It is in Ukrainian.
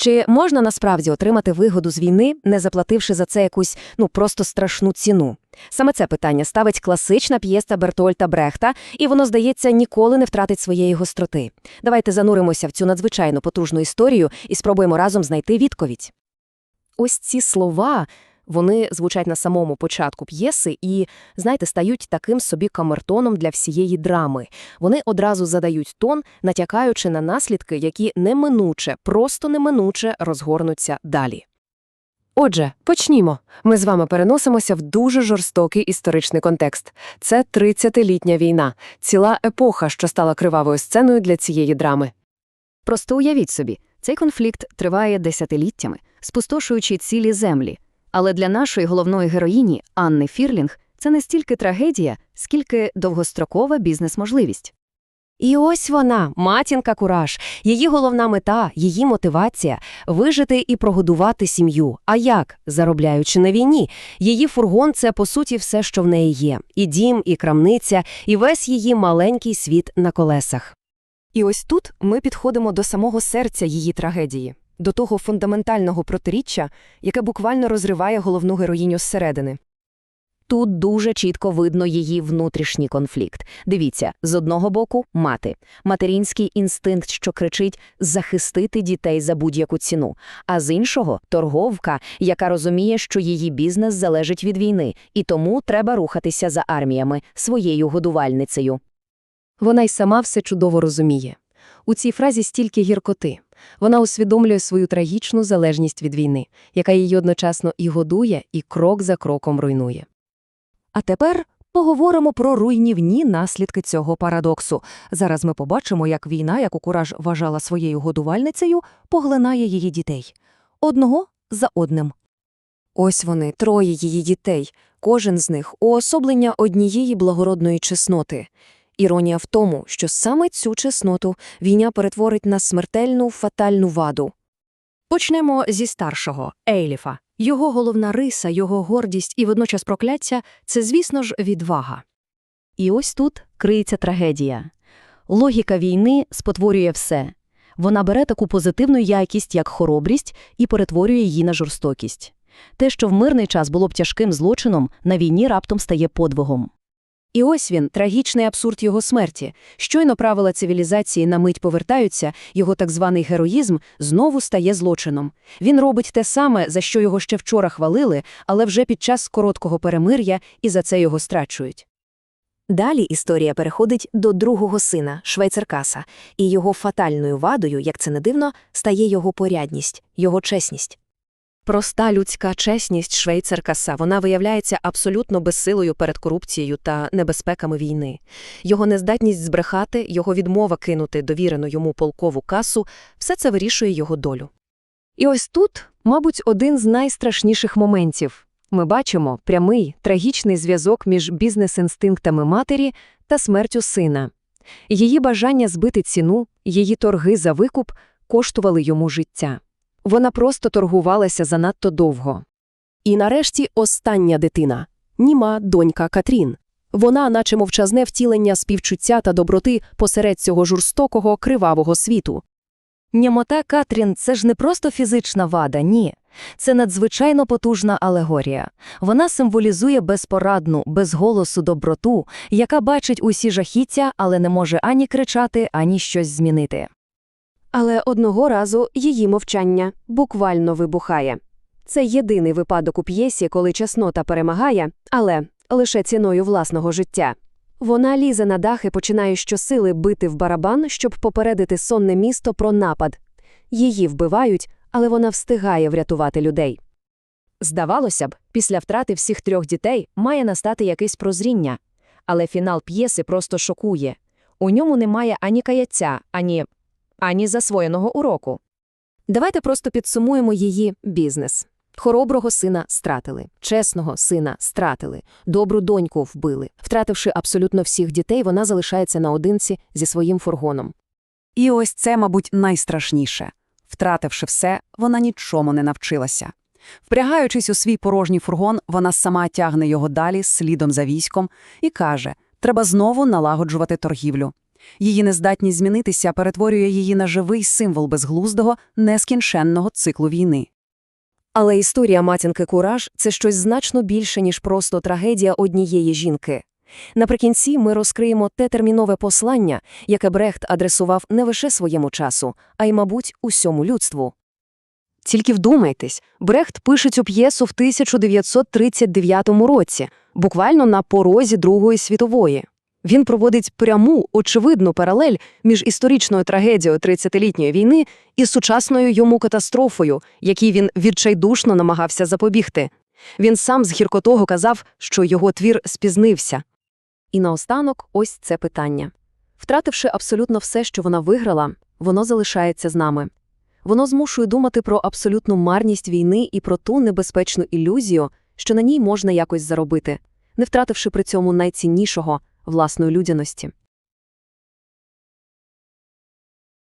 Чи можна насправді отримати вигоду з війни, не заплативши за це якусь ну просто страшну ціну? Саме це питання ставить класична п'єста Бертольта Брехта, і воно, здається, ніколи не втратить своєї гостроти. Давайте зануримося в цю надзвичайно потужну історію і спробуємо разом знайти відповідь. Ось ці слова. Вони звучать на самому початку п'єси і, знаєте, стають таким собі камертоном для всієї драми. Вони одразу задають тон, натякаючи на наслідки, які неминуче, просто неминуче розгорнуться далі. Отже, почнімо. Ми з вами переносимося в дуже жорстокий історичний контекст. Це 30-літня війна, ціла епоха, що стала кривавою сценою для цієї драми. Просто уявіть собі, цей конфлікт триває десятиліттями, спустошуючи цілі землі. Але для нашої головної героїні Анни Фірлінг це не стільки трагедія, скільки довгострокова бізнес-можливість. І ось вона, матінка Кураж. Її головна мета, її мотивація – вижити і прогодувати сім'ю. А як? Заробляючи на війні. Її фургон – це, по суті, все, що в неї є. І дім, і крамниця, і весь її маленький світ на колесах. І ось тут ми підходимо до самого серця її трагедії, до того фундаментального протиріччя, яке буквально розриває головну героїню зсередини. Тут дуже чітко видно її внутрішній конфлікт. Дивіться, з одного боку – мати. Материнський інстинкт, що кричить «захистити дітей за будь-яку ціну», а з іншого – торговка, яка розуміє, що її бізнес залежить від війни, і тому треба рухатися за арміями, своєю годувальницею. Вона й сама все чудово розуміє. У цій фразі стільки гіркоти. Вона усвідомлює свою трагічну залежність від війни, яка її одночасно і годує, і крок за кроком руйнує. А тепер поговоримо про руйнівні наслідки цього парадоксу. Зараз ми побачимо, як війна, яку Кураж вважала своєю годувальницею, поглинає її дітей. Одного за одним. Ось вони, троє її дітей, кожен з них – уособлення однієї благородної чесноти. Іронія в тому, що саме цю чесноту війня перетворить на смертельну фатальну ваду. Почнемо зі старшого – Ейліфа. Його головна риса, його гордість і водночас прокляття – це, звісно ж, відвага. І ось тут криється трагедія. Логіка війни спотворює все. Вона бере таку позитивну якість, як хоробрість, і перетворює її на жорстокість. Те, що в мирний час було б тяжким злочином, на війні раптом стає подвигом. І ось він, трагічний абсурд його смерті. Щойно правила цивілізації на мить повертаються, його так званий героїзм знову стає злочином. Він робить те саме, за що його ще вчора хвалили, але вже під час короткого перемир'я і за це його страчують. Далі історія переходить до другого сина, Швейцеркаса, і його фатальною вадою, як це не дивно, стає його порядність, його чесність. Проста людська чесність Швейцеркаса, вона виявляється абсолютно безсилою перед корупцією та небезпеками війни. Його нездатність збрехати, його відмова кинути довірену йому полкову касу – все це вирішує його долю. І ось тут, мабуть, один з найстрашніших моментів. Ми бачимо прямий, трагічний зв'язок між бізнес-інстинктами матері та смертю сина. Її бажання збити ціну, її торги за викуп коштували йому життя. Вона просто торгувалася занадто довго. І нарешті остання дитина – німа донька Катрін. Вона, наче мовчазне втілення співчуття та доброти посеред цього жорстокого, кривавого світу. Нямота Катрін – це ж не просто фізична вада, ні. Це надзвичайно потужна алегорія. Вона символізує безпорадну, безголосу доброту, яка бачить усі жахіття, але не може ані кричати, ані щось змінити. Але одного разу її мовчання буквально вибухає. Це єдиний випадок у п'єсі, коли чеснота перемагає, але лише ціною власного життя. Вона лізе на дах і починає щосили бити в барабан, щоб попередити сонне місто про напад. Її вбивають, але вона встигає врятувати людей. Здавалося б, після втрати всіх трьох дітей має настати якесь прозріння. Але фінал п'єси просто шокує. У ньому немає ані каяття, ані ані засвоєного уроку. Давайте просто підсумуємо її бізнес. Хороброго сина стратили, чесного сина стратили, добру доньку вбили. Втративши абсолютно всіх дітей, вона залишається наодинці зі своїм фургоном. І ось це, мабуть, найстрашніше. Втративши все, вона нічому не навчилася. Впрягаючись у свій порожній фургон, вона сама тягне його далі слідом за військом і каже: треба знову налагоджувати торгівлю. Її нездатність змінитися перетворює її на живий символ безглуздого, нескінченного циклу війни. Але історія матінки Кураж – це щось значно більше, ніж просто трагедія однієї жінки. Наприкінці ми розкриємо те термінове послання, яке Брехт адресував не лише своєму часу, а й, мабуть, усьому людству. Тільки вдумайтесь, Брехт пише цю п'єсу в 1939 році, буквально на порозі Другої світової. Він проводить пряму, очевидну паралель між історичною трагедією 30-літньої війни і сучасною йому катастрофою, якій він відчайдушно намагався запобігти. Він сам з гіркотого казав, що його твір спізнився. І наостанок ось це питання. Втративши абсолютно все, що вона виграла, воно залишається з нами. Воно змушує думати про абсолютну марність війни і про ту небезпечну ілюзію, що на ній можна якось заробити, не втративши при цьому найціннішого – власної людяності.